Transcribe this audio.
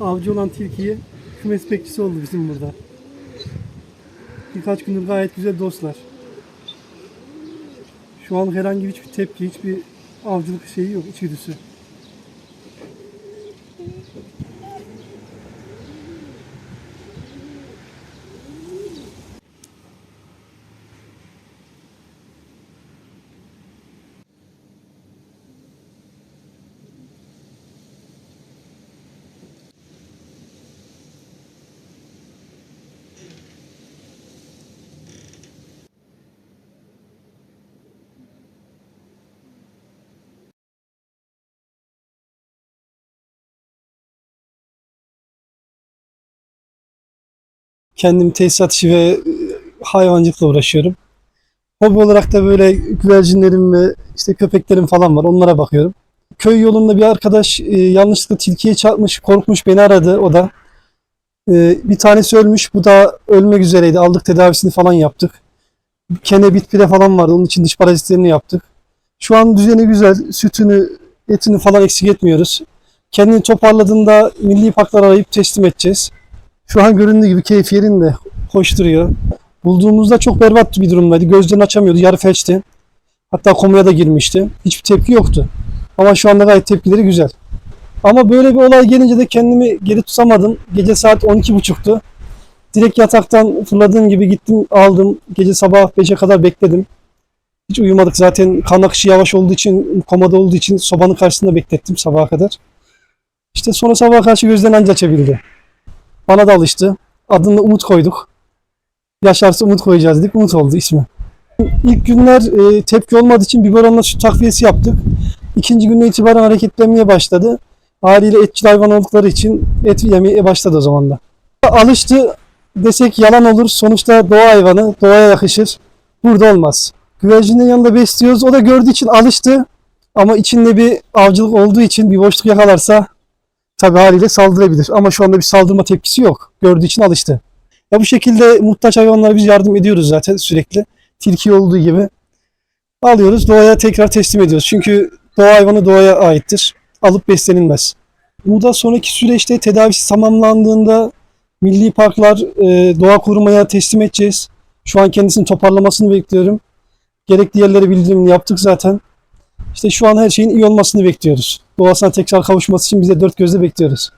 avcı olan tilkiyi kümes bekçisi oldu bizim burada. Birkaç gündür gayet güzel dostlar. Şu an herhangi hiçbir tepki, hiçbir avcılık şeyi yok, içgüdüsü. Kendim tesisat işi ve e, hayvancılıkla uğraşıyorum. Hobi olarak da böyle güvercinlerim ve işte köpeklerim falan var. Onlara bakıyorum. Köy yolunda bir arkadaş e, yanlışlıkla tilkiye çarpmış, korkmuş beni aradı o da. E, bir tanesi ölmüş, bu da ölmek üzereydi. Aldık tedavisini falan yaptık. Kene bitpire falan vardı. Onun için dış parazitlerini yaptık. Şu an düzeni güzel. Sütünü, etini falan eksik etmiyoruz. Kendini toparladığında milli parklar arayıp teslim edeceğiz. Şu an göründüğü gibi keyif yerinde. Hoş duruyor. Bulduğumuzda çok berbat bir durumdaydı. Gözlerini açamıyordu. Yarı felçti. Hatta komaya da girmişti. Hiçbir tepki yoktu. Ama şu anda gayet tepkileri güzel. Ama böyle bir olay gelince de kendimi geri tutamadım. Gece saat 12.30'tu. Direkt yataktan fırladığım gibi gittim aldım. Gece sabah 5'e kadar bekledim. Hiç uyumadık zaten kan akışı yavaş olduğu için, komada olduğu için sobanın karşısında beklettim sabaha kadar. İşte sonra sabaha karşı gözlerini anca açabildi. Bana da alıştı. Adını Umut koyduk. Yaşarsa Umut koyacağız dedik. Umut oldu ismi. İlk günler e, tepki olmadığı için biberonla süt takviyesi yaptık. İkinci günden itibaren hareketlenmeye başladı. Haliyle etçil hayvan oldukları için et yemeye başladı o zaman da. Alıştı desek yalan olur. Sonuçta doğa hayvanı, doğaya yakışır. Burada olmaz. Güvercinin yanında besliyoruz. O da gördüğü için alıştı. Ama içinde bir avcılık olduğu için bir boşluk yakalarsa tabi haliyle saldırabilir. Ama şu anda bir saldırma tepkisi yok. Gördüğü için alıştı. Ya bu şekilde muhtaç hayvanlara biz yardım ediyoruz zaten sürekli. Tilki olduğu gibi. Alıyoruz doğaya tekrar teslim ediyoruz. Çünkü doğa hayvanı doğaya aittir. Alıp beslenilmez. Bundan sonraki süreçte tedavisi tamamlandığında milli parklar e, doğa korumaya teslim edeceğiz. Şu an kendisini toparlamasını bekliyorum. Gerekli yerlere bildirimini yaptık zaten. İşte şu an her şeyin iyi olmasını bekliyoruz. Doğasına tekrar kavuşması için biz de dört gözle bekliyoruz.